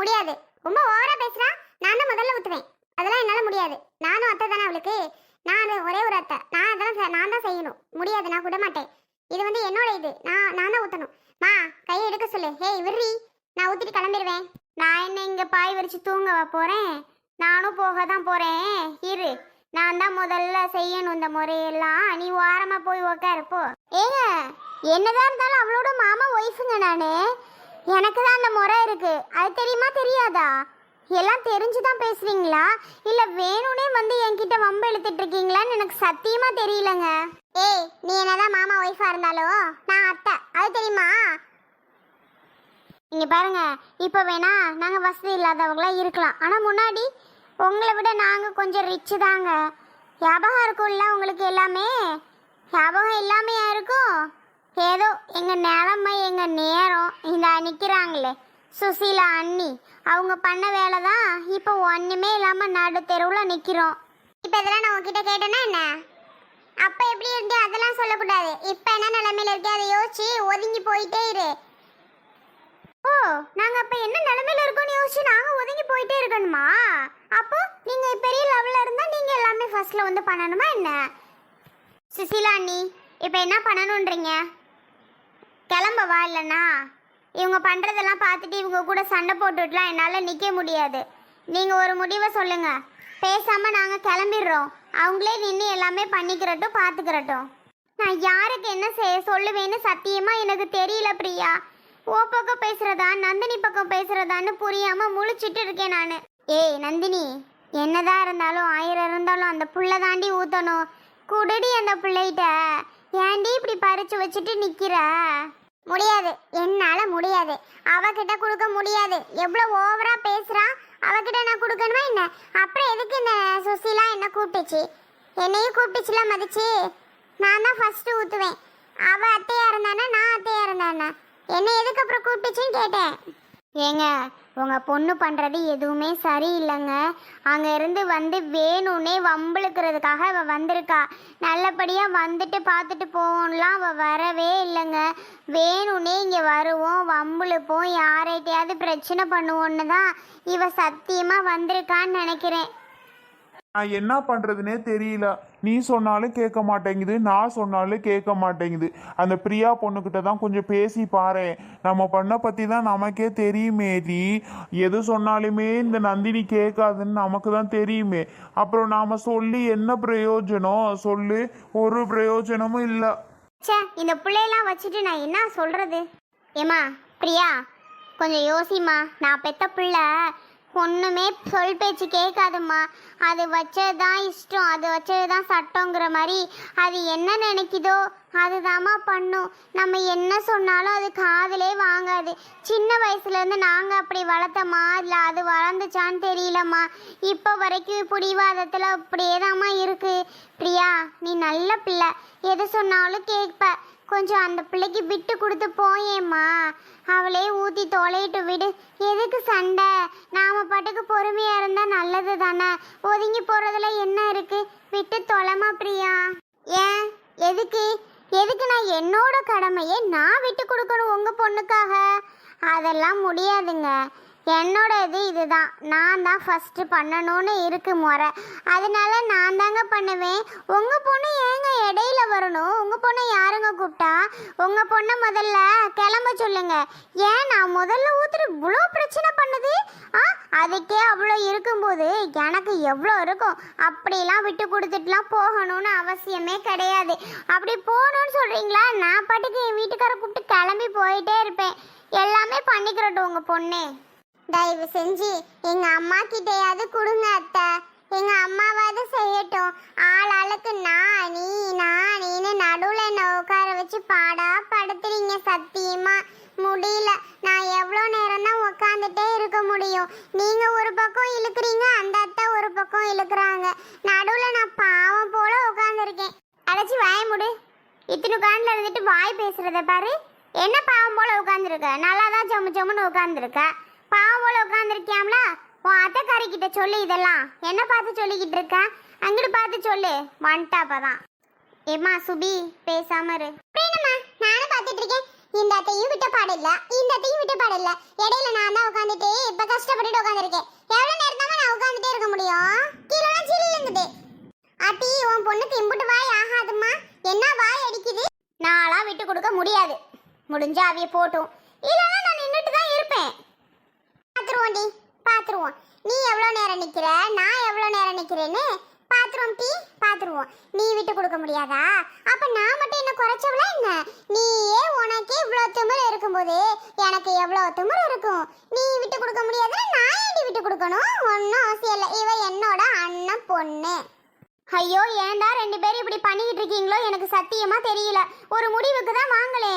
முடியாது. ரொம்ப ஓவரா பேசுறா நான் தான் முதல்ல ஊத்துவேன். அதெல்லாம் என்னால முடியாது. நானும் அத்தை தானே அவளுக்கு. நான் ஒரே ஒரு அத்தை. நான் அதெல்லாம் நான் தான் செய்யணும். முடியாது நான் விட மாட்டேன் இது வந்து என்னோட இது. நான் நான் தான் ஊத்தணும். மா கையை எடுக்க சொல்லு. ஹேய் விர்ரி நான் ஊத்திட்டு கிளம்பிடுவேன். நான் என்ன இங்க பாய் விரிச்சு தூங்கவா போறேன்? நானும் போக தான் போறேன். இரு. நான் தான் முதல்ல செய்யணும் இந்த முறையெல்லாம். நீ ஓரமா போய் உக்காரு இருப்போ ஏங்க என்னதான் இருந்தாலும் அவளோட மாமா ஒய்ஃபுங்க நானு. எனக்கு தான் அந்த முறை இருக்கு. அது தெரியுமா தெரியாதா? எல்லாம் தெரிஞ்சு தான் பேசுறீங்களா? இல்ல வேணும்னே வந்து என்கிட்ட வம்பு இழுத்துட்டு இருக்கீங்களான்னு எனக்கு சத்தியமா தெரியலங்க. ஏய் நீ என்னதான் மாமா ஒய்ஃபா இருந்தாலும் நான் அத்தை. அது தெரியுமா? இங்க பாருங்க இப்போ வேணா நாங்க வசதி இல்லாதவங்களா இருக்கலாம். ஆனா முன்னாடி உங்களை விட நாங்க கொஞ்சம் ரிச்சு தாங்க. ஞாபகம் இருக்கும்ல உங்களுக்கு எல்லாமே? ஞாபகம் எல்லாமே இருக்கும்? ஏதோ எங்க நிலைமை எங்க நேரம் இந்த நிற்கிறாங்களே சுசீலா அண்ணி அவங்க பண்ண வேலை தான் இப்போ ஒன்றுமே இல்லாமல் நடு தெருவில் நிற்கிறோம் இப்போ இதெல்லாம் நான் உங்ககிட்ட கேட்டேன்னா என்ன? அப்போ எப்படி இருந்தே அதெல்லாம் சொல்லக்கூடாது. இப்போ என்ன நிலமையில இருக்கே அதை யோசிச்சு ஒதுங்கி போயிட்டே இரு. ஓ நாங்கள் அப்போ என்ன நிலமையில இருக்கோம்னு யோசிச்சு நாங்க ஒதுங்கி போயிட்டே இருக்கணுமா? அப்போ நீங்கள் பெரிய லெவலில் இருந்தால் நீங்கள் எல்லாமே ஃபர்ஸ்ட்டில் வந்து பண்ணணுமா என்ன? சுசீலா அண்ணி இப்போ என்ன பண்ணணுன்றீங்க? கிளம்பவா இல்லைண்ணா இவங்க பண்ணுறதெல்லாம் பார்த்துட்டு இவங்க கூட சண்டை போட்டுட்டுலாம் என்னால் நிற்க முடியாது. நீங்கள் ஒரு முடிவை சொல்லுங்கள் பேசாமல் நாங்கள் கிளம்பிடுறோம். அவங்களே நின்று எல்லாமே பண்ணிக்கிறட்டும் பார்த்துக்கிறட்டும். நான் யாருக்கு என்ன செய்ய சொல்லுவேன்னு சத்தியமாக எனக்கு தெரியல பிரியா. ஓ பக்கம் பேசுகிறதா நந்தினி பக்கம் பேசுகிறதான்னு புரியாமல் முழிச்சிட்டு இருக்கேன் நான். ஏய் நந்தினி என்னதான் இருந்தாலும் ஆயிரம் இருந்தாலும் அந்த புள்ள தாண்டி ஊற்றணும் குடுடி அந்த பிள்ளைகிட்ட. ஏன்டி இப்படி பறிச்சு வச்சுட்டு நிக்கிற? முடியாது. என்னால முடியாது. அவகிட்ட கொடுக்க முடியாது. எவ்வளவு ஓவரா பேசுறா? அவகிட்ட நான் கொடுக்கணுமா என்ன? அப்புறம் எதுக்கு இந்த சுசிலா என்ன கூப்பிட்டுச்சு? என்னையும் கூப்பிட்டுச்சுல மதிச்சு? நான் தான் ஃபர்ஸ்ட் ஊத்துவேன். அவ அத்தையா இருந்தானா நான் அத்தையா இருந்தானா? என்ன எதுக்கு அப்புறம் கூப்பிட்டுச்சுன்னு கேட்டேன். ஏங்க உங்கள் பொண்ணு பண்ணுறது எதுவுமே சரியில்லைங்க. அங்கேருந்து வந்து வேணும்னே வம்பிழுக்கிறதுக்காக அவள் வந்திருக்கா. நல்லபடியாக வந்துட்டு பார்த்துட்டு போவோம்லாம் அவள் வரவே இல்லைங்க. வேணும்னே இங்கே வருவோம் வம்பிழுப்போம் யார்கிட்டயாவது பிரச்சனை பண்ணுவோன்னு தான் இவ சத்தியமாக வந்திருக்கான்னு நினைக்கிறேன். நான் என்ன பண்ணுறதுனே தெரியல. நீ சொன்னாலும் கேட்க மாட்டேங்குது நான் சொன்னாலும் கேட்க மாட்டேங்குது. அந்த பிரியா பொண்ணுக்கிட்ட தான் கொஞ்சம் பேசி பாரு நம்ம பண்ண பற்றி தான் நமக்கே தெரியுமேடி எது சொன்னாலுமே இந்த நந்தினி கேட்காதுன்னு நமக்கு தான் தெரியுமே. அப்புறம் நாம் சொல்லி என்ன பிரயோஜனம்? சொல்லு. ஒரு பிரயோஜனமும் இல்லை. சே இந்த பிள்ளையெல்லாம் வச்சுட்டு நான் என்ன சொல்கிறது ஏமா பிரியா கொஞ்சம் யோசிம்மா. நான் பெத்த பிள்ளை. ஒன்றுமே சொல் பேச்சு கேட்காதும்மா. அது வச்சது தான் இஷ்டம். அது வச்சது தான் சட்டங்கிற மாதிரி அது என்ன நினைக்குதோ அதுதாம்மா பண்ணும். நம்ம என்ன சொன்னாலும் அது காதலே வாங்காது. சின்ன வயசுலேருந்து நாங்கள் அப்படி வளர்த்தம்மா இல்லை அது வளர்ந்துச்சான்னு தெரியலம்மா. இப்போ வரைக்கும் பிடிவாதத்தில் அப்படியே தாம்மா இருக்கு. பிரியா நீ நல்ல பிள்ளை. எது சொன்னாலும் கேட்ப. கொஞ்சம் அந்த பிள்ளைக்கு விட்டு கொடுத்து போயேம்மா. அவளே ஊத்தி தொலையிட்டு விடு. எதுக்கு சண்டை? நாம பாட்டுக்கு பொறுமையா இருந்தா நல்லது தானே. ஒதுங்கி போறதுல என்ன இருக்கு? விட்டு தொலைமா பிரியா? ஏன்? எதுக்கு? எதுக்கு நான் என்னோட கடமையை நான் விட்டு கொடுக்கணும் உங்க பொண்ணுக்காக? அதெல்லாம் முடியாதுங்க. என்னோட இது இதுதான். நான் தான் ஃபஸ்ட்டு பண்ணணும்னு இருக்கு முறை. அதனால நான் தாங்க பண்ணுவேன். உங்கள் பொண்ணு ஏங்க இடையில வரணும்? உங்கள் பொண்ணை யாருங்க கூப்பிட்டா? உங்கள் பொண்ணை முதல்ல கிளம்ப சொல்லுங்க. ஏன் நான் முதல்ல ஊத்துட்டு இவ்வளோ பிரச்சனை பண்ணுது? ஆ அதுக்கே அவ்வளோ இருக்கும்போது எனக்கு எவ்வளோ இருக்கும்? அப்படிலாம் விட்டு கொடுத்துட்டுலாம் போகணும்னு அவசியமே கிடையாது. அப்படி போகணும்னு சொல்கிறீங்களா நான் பாட்டுக்கு என் வீட்டுக்கார கூப்பிட்டு கிளம்பி போயிட்டே இருப்பேன். எல்லாமே பண்ணிக்கிறட்டும் உங்கள் பொண்ணு. தயவு செஞ்சு எங்க அம்மா கிட்டையாவது கொடுங்க அத்தை. எங்க அம்மாவாவது செய்யட்டும். ஆள் ஆளுக்கு நான் நீ நான் நீன்னு நடுவுல என்ன உட்கார வச்சு பாடா படுத்துறீங்க சத்தியமா? முடியல. நான் எவ்வளோ நேரம் தான் உட்காந்துட்டே இருக்க முடியும். நீங்க ஒரு பக்கம் இழுக்கிறீங்க அந்த அத்தை ஒரு பக்கம் இழுக்கிறாங்க. நடுவுல நான் பாவம் போல உட்காந்துருக்கேன் அடைச்சி வாய முடு. இத்தனை காண்டில் இருந்துட்டு வாய் பேசுறத பாரு. என்ன பாவம் போல உட்காந்துருக்க நல்லா தான் ஜம்மு ஜம்முன்னு உட்காந்துருக்க பாவம் உட்காந்துருக்கியாம்ல உன் அத்தைக்காரி கிட்ட சொல்லு இதெல்லாம். என்ன பார்த்து சொல்லிக்கிட்டு இருக்க? அங்கிட்டு பார்த்து சொல்லு. வந்துட்டா அப்பதான். ஏம்மா சுபி பேசாம இரு. நானும் பார்த்துட்டு இருக்கேன். இந்த அத்தையும் விட்ட பாடில்ல இந்த அத்தையும் விட்ட பாடில்ல இடையில நான் தான் உட்காந்துட்டு இப்ப கஷ்டப்பட்டுட்டு உட்காந்துருக்கேன் எவ்வளவு நேரம் தான் நான் உட்காந்துட்டே இருக்க முடியும்? கீழே சில்லுங்குது அத்தி உன் பொண்ணுக்கு இம்புட்டு வாய் ஆகாதும்மா. என்ன வாய் அடிக்குது? நான்லாம் விட்டு கொடுக்க முடியாது. முடிஞ்சா அவிய போட்டும். இல்லைன்னா நான் நின்றுட்டு தான் இருப்பேன். பார்த்துருவோம் டி பார்த்துருவோம் நீ எவ்வளோ நேரம் நிற்கிற நான் எவ்வளோ நேரம் நிற்கிறேன்னு பார்த்துருவோம் டி பார்த்துருவோம் நீ விட்டு கொடுக்க முடியாதா? அப்போ நான் மட்டும் என்ன குறைச்சவளா என்ன? நீயே உனக்கே இவ்வளோ திமிர் இருக்கும்போது எனக்கு எவ்வளோ திமிர் இருக்கும்? நீ விட்டு கொடுக்க முடியாதுன்னா நான் ஏன்டி விட்டு கொடுக்கணும்? ஒன்றும் அவசியம் இல்லை. இவ என்னோட அண்ணன் பொண்ணு. ஐயோ ஏன்டா ரெண்டு பேரும் இப்படி பண்ணிக்கிட்டு இருக்கீங்களோ? எனக்கு சத்தியமா தெரியல. ஒரு முடிவுக்கு தான் வாங்களே.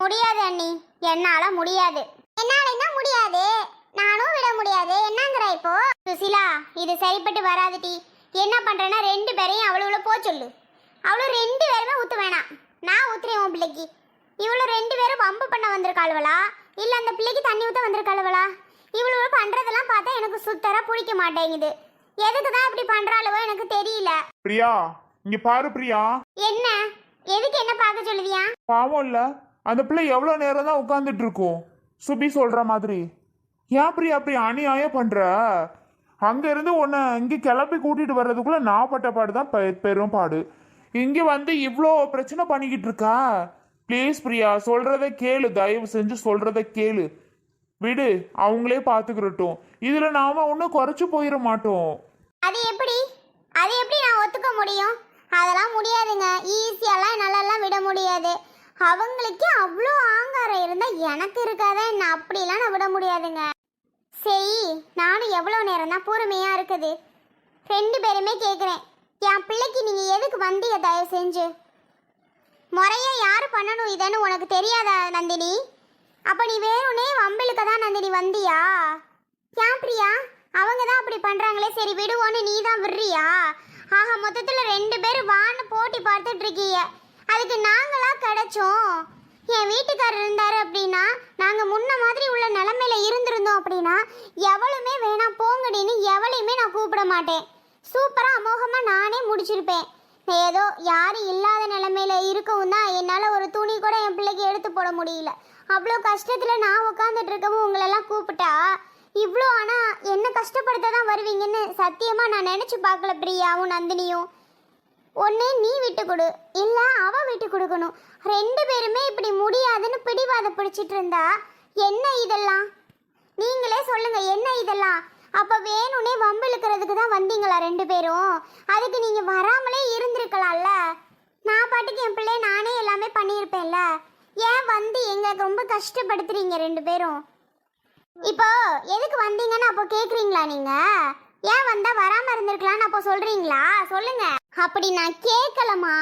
முடியாது அண்ணி. என்னால முடியாது. என்னால என்ன முடியாது. நானும் விட முடியாது. என்னங்கிற இப்போ? சுசிலா இது சரிப்பட்டு வராது டி. என்ன பண்றேன்னா ரெண்டு பேரையும் அவ்வளவு போ சொல்லு. அவ்வளோ ரெண்டு பேருமே ஊத்த வேணாம் நான் ஊத்துறேன் உன் பிள்ளைக்கு. இவ்வளோ ரெண்டு பேரும் பம்பு பண்ண வந்திருக்காளுவளா? இல்லை அந்த பிள்ளைக்கு தண்ணி ஊற்ற வந்திருக்காளுவளா? இவ்வளோ பண்றதெல்லாம் பார்த்தா எனக்கு சுத்தரா பிடிக்க மாட்டேங்குது. எதுக்கு தான் இப்படி பண்றாளுவோ எனக்கு தெரியல. பிரியா இங்க பாரு பிரியா. என்ன? எதுக்கு என்ன பார்க்க சொல்லுவியா பாவம் இல்ல. அந்த பிள்ளை எவ்வளவு நேரம் தான் உட்காந்துட்டு இருக்கும் சுபி சொல்ற மாதிரி. ஏன் அப்படி அப்படி அநியாயம் பண்ற? அங்க இருந்து உன்னை இங்க கிளப்பி கூட்டிட்டு வர்றதுக்குள்ள நான் பட்ட பாடு தான் பெ- பெரும் பாடு. இங்க வந்து இவ்வளோ பிரச்சனை பண்ணிக்கிட்டு இருக்கா? ப்ளீஸ் பிரியா சொல்றத கேளு. தயவு செஞ்சு சொல்றத கேளு. விடு அவங்களே பார்த்துக்கிறட்டும் இதுல நாம ஒன்றும் குறைச்சு போயிட மாட்டோம். அது எப்படி? அது எப்படி நான் ஒத்துக்க முடியும்? அதெல்லாம் முடியாதுங்க. ஈஸியெல்லாம் என்னாலலாம் விட முடியாது. அவங்களுக்கே அவ்வளோ ஆங்காரம் இருந்தால் எனக்கு இருக்காத என்ன? அப்படிலாம் நான் விட முடியாதுங்க. சரி நானும் எவ்வளோ நேரம் தான் பொறுமையாக இருக்குது. ரெண்டு பேருமே கேட்குறேன் என் பிள்ளைக்கு நீங்கள் எதுக்கு வந்தீங்க தயவு செஞ்சு? முறையாக யார் பண்ணணும் இதன்னு உனக்கு தெரியாதா நந்தினி? அப்போ நீ வேணும்னே வம்பிழுக்க தான் நந்தினி வந்தியா? ஏன் பிரியா? அவங்க தான் அப்படி பண்ணுறாங்களே சரி விடுவோன்னு நீ தான் விடுறியா? ஆக மொத்தத்தில் ரெண்டு பேரும் வான்னு போட்டி பார்த்துட்ருக்கீங்க அதுக்கு நாங்களா கிடைச்சோம். என் வீட்டுக்காரர் இருந்தார் அப்படின்னா நாங்கள் முன்ன மாதிரி உள்ள நிலமையில இருந்திருந்தோம் அப்படின்னா எவளுமே வேணாம் போங்கடின்னு எவளையுமே நான் கூப்பிட மாட்டேன். சூப்பராக அமோகமாக நானே முடிச்சிருப்பேன். ஏதோ யாரும் இல்லாத நிலமையில இருக்கவும் தான் என்னால் ஒரு துணி கூட என் பிள்ளைக்கு எடுத்து போட முடியல. அவ்வளோ கஷ்டத்தில் நான் உட்காந்துட்டு இருக்கவும் உங்களெல்லாம் கூப்பிட்டா இவ்வளோ ஆனால் என்ன கஷ்டப்படுத்த தான் வருவீங்கன்னு சத்தியமாக நான் நினச்சி பார்க்கல பிரியாவும் நந்தினியும். ஒன்று நீ விட்டு கொடு. இல்லை அவ விட்டு கொடுக்கணும். ரெண்டு பேருமே இப்படி முடியாதுன்னு பிடிவாத பிடிச்சிட்டு இருந்தா என்ன இதெல்லாம்? நீங்களே சொல்லுங்க என்ன இதெல்லாம்? அப்ப வேணும்னே வம்பு இழுக்கிறதுக்கு தான் வந்தீங்களா ரெண்டு பேரும்? அதுக்கு நீங்க வராமலே இருந்திருக்கலாம்ல? நான் பாட்டுக்கு என் பிள்ளை நானே எல்லாமே பண்ணியிருப்பேன்ல? ஏன் வந்து எங்களை ரொம்ப கஷ்டப்படுத்துறீங்க ரெண்டு பேரும்? இப்போ எதுக்கு வந்தீங்கன்னு அப்போ கேக்குறீங்களா நீங்க? ஏன் வந்தா வராம இருந்திருக்கலாம்னு அப்போ சொல்றீங்களா? சொல்லுங்க. அப்படி நான் கேட்கலமா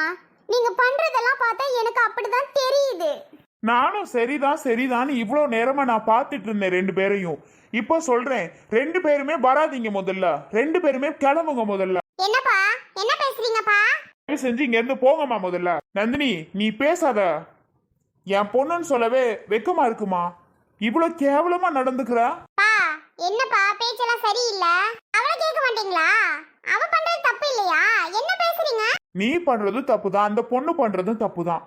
நீங்க பண்றதெல்லாம் பார்த்தா எனக்கு அப்படிதான் தெரியுது. நானும் சரிதான் சரிதான்னு இவ்வளோ நேரமா நான் பார்த்துட்டு இருந்தேன் ரெண்டு பேரையும். இப்போ சொல்றேன் ரெண்டு பேருமே வராதீங்க முதல்ல. ரெண்டு பேருமே கிளம்புங்க முதல்ல. என்னப்பா? என்ன பேசுறீங்கப்பா? தயவு செஞ்சு இங்க இருந்து போங்கம்மா முதல்ல. நந்தினி நீ பேசாத. என் பொண்ணுன்னு சொல்லவே வெக்கமா இருக்குமா? இவ்வளோ கேவலமா நடந்துக்கிறா? பா என்னப்பா? பேச்செல்லாம் சரியில்லை. அவளை கேட்க மாட்டீங்களா? அவ பண்றது தப்பு இல்லையா? என்ன பேசுறீங்க நீ பண்றது தப்பு தான் அந்த பொண்ணு பண்றதும் தப்பு தான்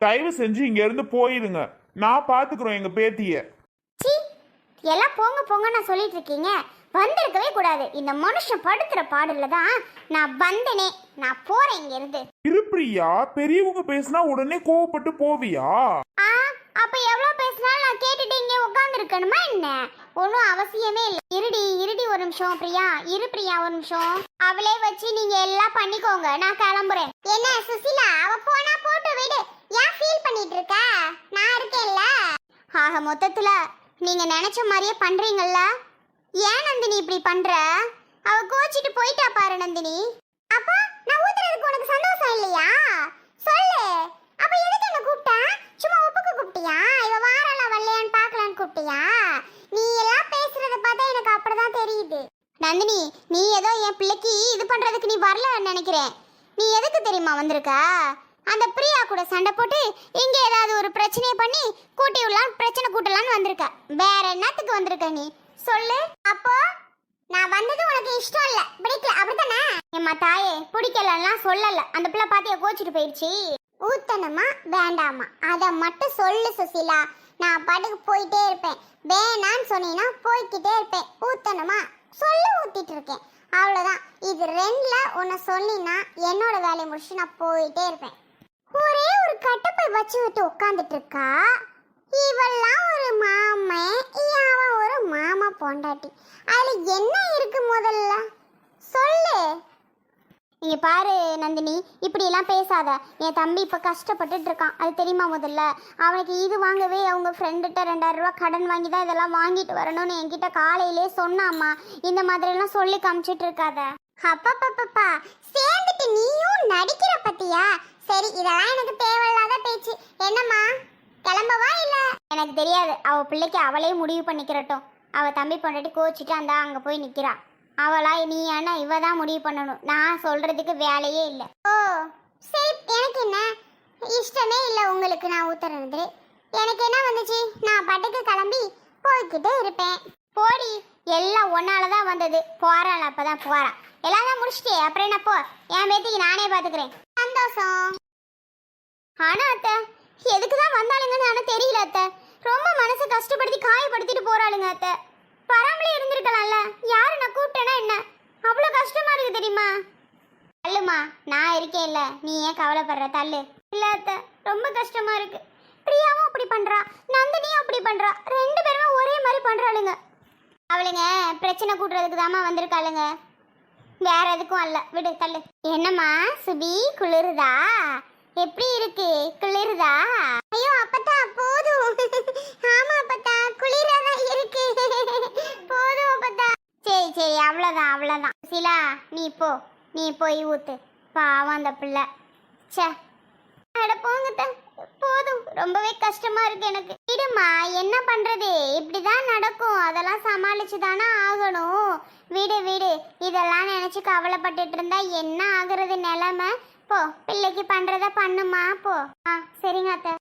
தயவு செஞ்சு இங்க இருந்து போயிருங்க. நான் பாத்துக்கிறோம் எங்க பேத்திய. சி எல்லாம் போங்க போங்க நான் சொல்லிட்டு இருக்கீங்க. வந்திருக்கவே கூடாது. இந்த மனுஷன் படுத்துற பாடுல தான் நான் வந்தனே. நான் போறேன் இங்க இருந்து இருப்பிரியா பெரியவங்க பேசினா உடனே கோவப்பட்டு போவியா ஆ அப்ப எவ்வளவு பேசினாலும் நான் கேட்டுட்டு இங்கே உட்கார்ந்து என்ன? ஒன்றும் அவசியமே இல்லை. இருடி இருடி ஒரு நிமிஷம் பிரியா. இரு பிரியா ஒரு நிமிஷம். அவளே வச்சு நீங்க எல்லாம் பண்ணிக்கோங்க. நான் கிளம்புறேன். என்ன சுசிலா அவ போனா போட்டு விடு. ஏன் ஃபீல் பண்ணிட்டு இருக்க? நான் இருக்கேன்ல. ஆக மொத்தத்துல நீங்க நினைச்ச மாதிரியே பண்றீங்கல்ல? ஏன் நந்தினி இப்படி பண்ற? அவ கோச்சிட்டு போயிட்டா பாரு நந்தினி. அப்போ நான் ஊத்துறதுக்கு உனக்கு சந்தோஷம் இல்லையா? சொல்லு. அப்ப எதுக்கு என்ன கூப்பிட்டா? சும்மா உப்புக்கு கூப்பிட்டியா? இவ வாராளா வரலையான்னு குட்டியா? நீ எல்லாம் பேசுறத பார்த்தா எனக்கு அப்படிதான் தெரியுது. நந்தினி நீ ஏதோ என் பிள்ளைக்கு இது பண்றதுக்கு நீ வரலன்னு நினைக்கிறேன். நீ எதுக்கு தெரியுமா வந்திருக்க? அந்த பிரியா கூட சண்டை போட்டு இங்க ஏதாவது ஒரு பிரச்சனையை பண்ணி கூட்டி விடலாம் பிரச்சனை கூட்டலாம்னு வந்திருக்க. வேற என்னத்துக்கு வந்திருக்க நீ? சொல்லு. அப்போ நான் வந்தது உனக்கு இஷ்டம் இல்ல. பிடிக்கல. அப்படித்தானே? எம்மா தாயே பிடிக்கலன்னா சொல்லல. அந்த பிள்ளை பாத்தியா கோச்சிட்டு போயிடுச்சு? ஊத்தனமா வேண்டாமா? அதை மட்டும் சொல்லு சுசிலா. நான் பாட்டுக்கு போயிட்டே இருப்பேன். வேணான்னு சொன்னீங்கன்னா போய்க்கிட்டே இருப்பேன். ஊத்தணுமா? சொல்ல ஊத்திட்டு இருக்கேன். அவ்வளோதான் இது ரெண்டுல உன்னை சொன்னீங்கன்னா என்னோட வேலையை முடிச்சு நான் போயிட்டே இருப்பேன். ஒரே ஒரு கட்டப்பை வச்சு விட்டு உட்காந்துட்டு இருக்கா? இவெல்லாம் ஒரு மாமன். அவன் ஒரு மாமா பொண்டாட்டி. அதில் என்ன இருக்கு முதல்ல சொல்லு இங்க பாரு நந்தினி. இப்படி எல்லாம் பேசாத. என் தம்பி இப்ப கஷ்டப்பட்டுட்டு இருக்கான் அது தெரியுமா முதல்ல? அவனுக்கு இது வாங்கவே அவங்க ஃப்ரெண்டுகிட்ட ரெண்டாயிரம் ரூபா கடன் வாங்கி தான் இதெல்லாம் வாங்கிட்டு வரணும்னு என்கிட்ட காலையிலே சொன்னாம்மா. இந்த மாதிரி எல்லாம் சொல்லி காமிச்சிட்டு இருக்காத அப்பப்பப்பப்பா. சேர்ந்துட்டு நீயும் நடிக்கிற பத்தியா? சரி இதெல்லாம் எனக்கு தேவையில்லாத பேச்சு. என்னம்மா? கிளம்பவா இல்ல? எனக்கு தெரியாது. அவ பிள்ளைக்கு அவளே முடிவு பண்ணிக்கிறட்டும். அவ தம்பி பொண்டாட்டி கோச்சிட்டு அந்த அங்க போய் நிக்கிறா. அவளா நீ ஆனா இவ தான் முடிவு பண்ணணும். நான் சொல்றதுக்கு வேலையே இல்லை. ஓ சரி எனக்கு என்ன? இஷ்டமே இல்லை உங்களுக்கு நான் ஊத்துறது எனக்கு என்ன வந்துச்சு? நான் பாட்டுக்கு கிளம்பி போய்கிட்டே இருப்பேன். போடி எல்லாம் ஒன்னால தான் வந்தது. போறாள் அப்பதான் போறா. எல்லாம் தான் முடிச்சிட்டே அப்புறம் என்ன போ? என் பேத்திக்கு நானே பாத்துக்கிறேன். சந்தோஷம். ஆனா அத்தை எதுக்கு தான் வந்தாளுங்கன்னு ஆனா தெரியல அத்தை. ரொம்ப மனசை கஷ்டப்படுத்தி காயப்படுத்திட்டு போறாளுங்க அத்தை. வராமலே இருந்திருக்கலாம்ல. யாரு நான் கூப்பிட்டேனா என்ன? அவ்வளோ கஷ்டமா இருக்கு தெரியுமா? தள்ளுமா நான் இருக்கேன்ல. நீ ஏன் கவலைப்படுற? தள்ளு. இல்லாத்த அத்தை ரொம்ப கஷ்டமா இருக்கு. பிரியாவும் அப்படி பண்றா நந்தினியும் அப்படி பண்றா. ரெண்டு பேருமே ஒரே மாதிரி பண்றாளுங்க. அவளுங்க பிரச்சனை கூட்டுறதுக்கு தாமா வந்திருக்காளுங்க. வேற எதுக்கும் அல்ல. விடு தள்ளு. என்னம்மா சுபி குளிருதா? எப்படி இருக்கு? குளிருதா? ஐயோ அப்பதான் போதும். ஆமா அப்பத்தா குளிராதான் இருக்கு போதும் அப்பத்தா சரி அவ்வளோதான் அவ்வளோதான் சிலா நீ போ நீ போய் ஊத்து. பாவம் அந்த பிள்ளை. ச்சே. அட போதும். ரொம்பவே கஷ்டமா இருக்கு எனக்கு. விடுமா என்ன பண்றது? இப்படிதான் நடக்கும். அதெல்லாம் சமாளிச்சு தானே ஆகணும். வீடு வீடு. இதெல்லாம் நினைச்சு கவலைப்பட்டுட்டு இருந்தா என்ன ஆகுறது நிலைமை? போ பிள்ளைக்கு பண்றத பண்ணுமா போ. ஆ சரிங்க அத்தை.